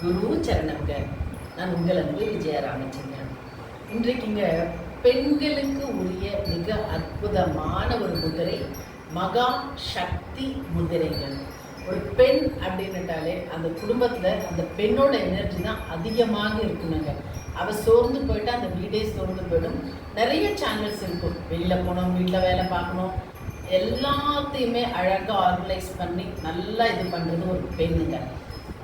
குரு சரணங்க நான் உங்கள் அன்பு விஜய ராமச்சந்திரன் இன்றைக்குங்க பெண்களுக்கு உரிய மிக அற்புதமான ஒரு முதிரை மகா சக்தி முதிரைகள் ஒரு பெண் அப்படின்னுட்டாலே அந்த குடும்பத்தில் அந்த பெண்ணோட எனர்ஜி தான் அதிகமாக இருக்கணுங்க அவள் சோர்ந்து போயிட்டு அந்த வீடே சோர்ந்து போயிடும். நிறைய சேனல்ஸ் இருக்கும். வெளியில் போகணும் வீட்டில் வேலை பார்க்கணும். எல்லாத்தையுமே அழகாக ஆர்கனைஸ் பண்ணி நல்லா இது பண்ணுறது ஒரு பெண்ணுங்க.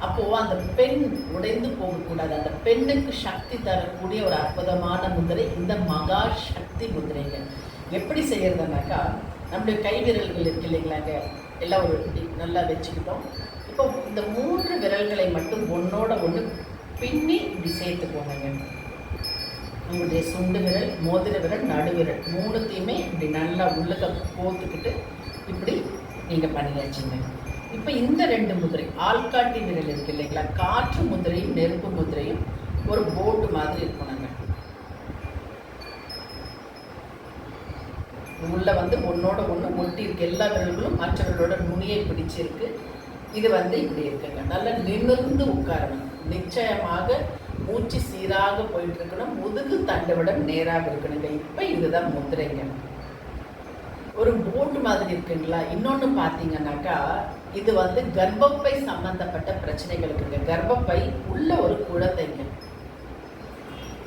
அப்போது அந்த பெண் உடைந்து போகக்கூடாது. அந்த பெண்ணுக்கு சக்தி தரக்கூடிய ஒரு அற்புதமான முதிரை இந்த மகா சக்தி முதிரைங்க எப்படி செய்யறதுனாக்கா நம்முடைய கை விரல்கள் இருக்கு இல்லைங்களாங்க எல்லாம் ஒரு நல்லா வச்சுக்கிட்டோம். இப்போ இந்த மூன்று விரல்களை மட்டும் ஒன்றோட ஒன்று பின்னி இப்படி சேர்த்துக்கோங்க உங்களுடைய சுண்டு விரல் மோதிர விரல் நடுவிரல் மூணுத்தையுமே இப்படி நல்லா உள்ளுக்க போத்துக்கிட்டு இப்படி நீங்கள் பண்ணியாச்சுங்க இப்போ இந்த ரெண்டு முதிரை ஆள்காட்டி விரல் இருக்கு இல்லைங்களா? காற்று முதிரையும் நெருப்பு முதிரையும் ஒரு போட்டு மாதிரி இருக்கணுங்க உள்ள வந்து ஒன்னோட ஒன்று ஒட்டி இருக்கு. எல்லா விரல்களும் மற்றவர்களோட நுனியை பிடிச்சிருக்கு. இது வந்து இப்படி இருக்குங்க. நல்லா நிமிர்ந்து உட்காரணும். நிச்சயமாக மூச்சு சீராக போயிட்டு இருக்கணும். முதுகு தண்டுவிடம் நேராக இருக்கணுங்க. இப்போ இதுதான் முதிரைங்க. ஒரு போட்டு மாதிரி இருக்குங்களா? இன்னொன்று பார்த்தீங்கன்னாக்கா இது வந்து கர்ப்பப்பை சம்பந்தப்பட்ட பிரச்சனைகளுக்குங்க கர்ப்பப்பை உள்ள ஒரு குழந்தைங்க.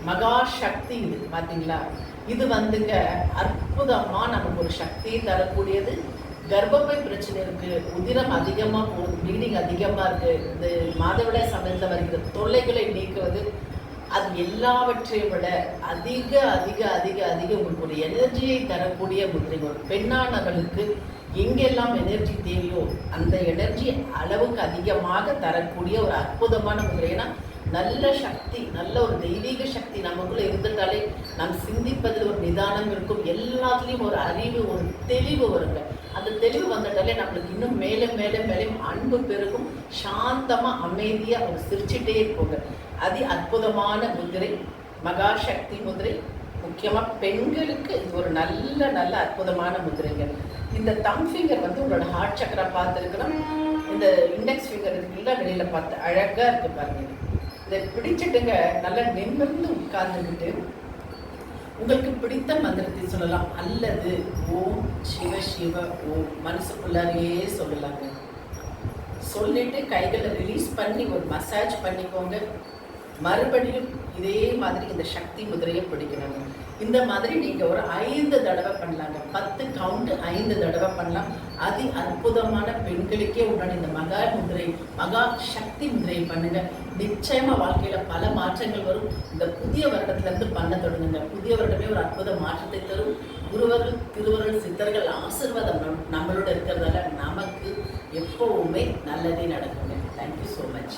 மகா சக்தி இது பார்த்தீங்களா? இது வந்துங்க அற்புதமா நமக்கு ஒரு சக்தியை தரக்கூடியது. கர்ப்பப்பை பிரச்சனை இருக்கு. உதிரம் அதிகமா போகுது ப்ளீடிங் அதிகமா இருக்கு. இந்த மாதவிடாய் சமயத்தில் வருகிற தொல்லைகளை நீக்குவது அது எல்லாவற்றையும் விட அதிக அதிக அதிக அதிக உங்களுக்கு ஒரு எனர்ஜியை தரக்கூடிய முதிரை ஒரு பெண்ணானவளுக்கு எங்கெல்லாம் எனர்ஜி தேவையோ அந்த எனர்ஜி அளவுக்கு அதிகமாக தரக்கூடிய ஒரு அற்புதமான முதிரை ஏன்னா நல்ல சக்தி நல்ல ஒரு தெய்வீக சக்தி நமக்குள்ளே இருந்துட்டாலே நாம் சிந்திப்பதில் ஒரு நிதானம் இருக்கும். எல்லாத்துலேயும் ஒரு அறிவு ஒரு தெளிவு வருங்க. அந்த தெளிவு வந்துட்டாலே நம்மளுக்கு இன்னும் மேலே மேலே மேலே அன்பு பெருகும். சாந்தமாக அமைதியாக அவங்க சிரிச்சுட்டே இருப்போங்க. அதி அற்புதமான முதிரை மகா சக்தி முதிரை. முக்கியமா பெண்களுக்கு இது ஒரு நல்ல நல்ல அற்புதமான முதிரைங்க இந்த தம் ஃபிங்கர் வந்து உங்களோட ஹார்ட் சக்கரை பார்த்துருக்கணும் இந்த இண்டெக்ஸ் ஃபிங்கர் இருக்குல்ல வெளியில பார்த்து அழகாக இருக்கு பாருங்க. இதை பிடிச்சிட்டுங்க நல்லா நிமிர்ந்து உட்கார்ந்துக்கிட்டு உங்களுக்கு பிடித்த மந்திரத்தை சொல்லலாம். அல்லது ஓம் சிவ சிவ ஓம். மனசுக்குள்ளாரையே சொல்லலாங்க. சொல்லிட்டு கைகளை ரிலீஸ் பண்ணி ஒரு மசாஜ் பண்ணிக்கோங்க. மறுபடியும் இதே மாதிரி இந்த சக்தி முதிரையை பிடிக்கிறாங்க. இந்த மாதிரி நீங்க ஒரு ஐந்து தடவை பண்ணலாங்க. பத்து கவுண்ட் ஐந்து தடவை பண்ணலாம். அதி அற்புதமான பெண்களுக்கே உண்டான இந்த மகா முதிரை மகா சக்தி முதிரை பண்ணுங்க. நிச்சயமா வாழ்க்கையில பல மாற்றங்கள் வரும். இந்த புதிய வருடத்துல இருந்து பண்ண தொடங்குங்க. புதிய வருடமே ஒரு அற்புத மாற்றத்தை தரும். குருவர்கள் திருவர்கள் சித்தர்கள் ஆசிர்வாதம் நம்மளோட இருக்கிறதால நமக்கு எப்பவுமே நல்லதே நடக்குங்க. Thank you so much